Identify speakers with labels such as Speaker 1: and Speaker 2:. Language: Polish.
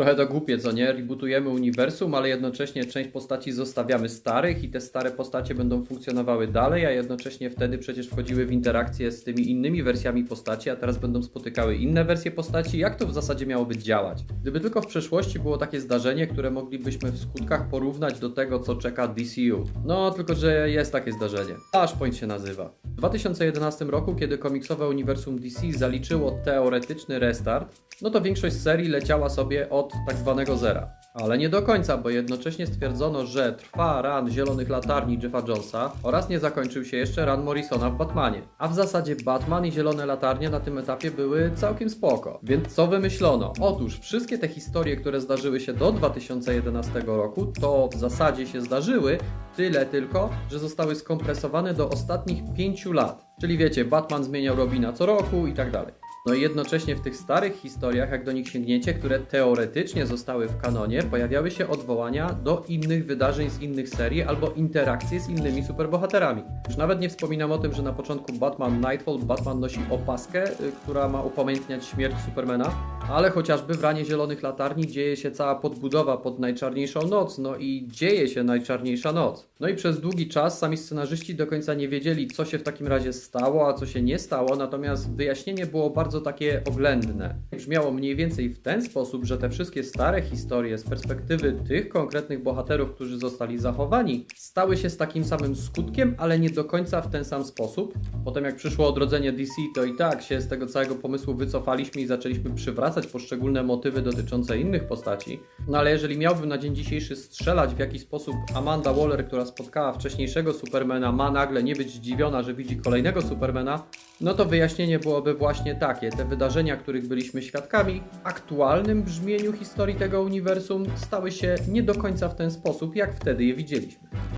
Speaker 1: Trochę to głupie, co nie? Rebootujemy uniwersum, ale jednocześnie część postaci zostawiamy starych i te stare postacie będą funkcjonowały dalej, a jednocześnie wtedy przecież wchodziły w interakcję z tymi innymi wersjami postaci, a teraz będą spotykały inne wersje postaci. Jak to w zasadzie miałoby działać? Gdyby tylko w przeszłości było takie zdarzenie, które moglibyśmy w skutkach porównać do tego, co czeka DCU. No, tylko że jest takie zdarzenie. Flashpoint się nazywa. W 2011 roku, kiedy komiksowe uniwersum DC zaliczyło teoretyczny restart, no to większość serii leciała sobie od tak zwanego zera. Ale nie do końca, bo jednocześnie stwierdzono, że trwa run Zielonych Latarni Jeffa Jonesa oraz nie zakończył się jeszcze run Morrisona w Batmanie. A w zasadzie Batman i Zielone Latarnie na tym etapie były całkiem spoko. Więc co wymyślono? Otóż wszystkie te historie, które zdarzyły się do 2011 roku, to w zasadzie się zdarzyły, tyle tylko, że zostały skompresowane do ostatnich pięciu lat. Czyli wiecie, Batman zmieniał Robina co roku i tak dalej. No i jednocześnie w tych starych historiach, jak do nich sięgniecie, które teoretycznie zostały w kanonie, pojawiały się odwołania do innych wydarzeń z innych serii albo interakcje z innymi superbohaterami. Już nawet nie wspominam o tym, że na początku Batman Nightfall Batman nosi opaskę, y, która ma upamiętniać śmierć Supermana, ale chociażby w ranie Zielonych Latarni dzieje się cała podbudowa pod Najczarniejszą Noc, no i dzieje się Najczarniejsza Noc. No i przez długi czas sami scenarzyści do końca nie wiedzieli, co się w takim razie stało, a co się nie stało, natomiast wyjaśnienie było bardzo takie oględne. Brzmiało mniej więcej w ten sposób, że te wszystkie stare historie z perspektywy tych konkretnych bohaterów, którzy zostali zachowani, stały się z takim samym skutkiem, ale nie do końca w ten sam sposób. Potem jak przyszło odrodzenie DC, to i tak się z tego całego pomysłu wycofaliśmy i zaczęliśmy przywracać poszczególne motywy dotyczące innych postaci. No ale jeżeli miałbym na dzień dzisiejszy strzelać w jaki sposób Amanda Waller, która spotkała wcześniejszego Supermana, ma nagle nie być zdziwiona, że widzi kolejnego Supermana, no to wyjaśnienie byłoby właśnie takie. Te wydarzenia, których byliśmy świadkami, w aktualnym brzmieniu historii tego uniwersum stały się nie do końca w ten sposób, jak wtedy je widzieliśmy.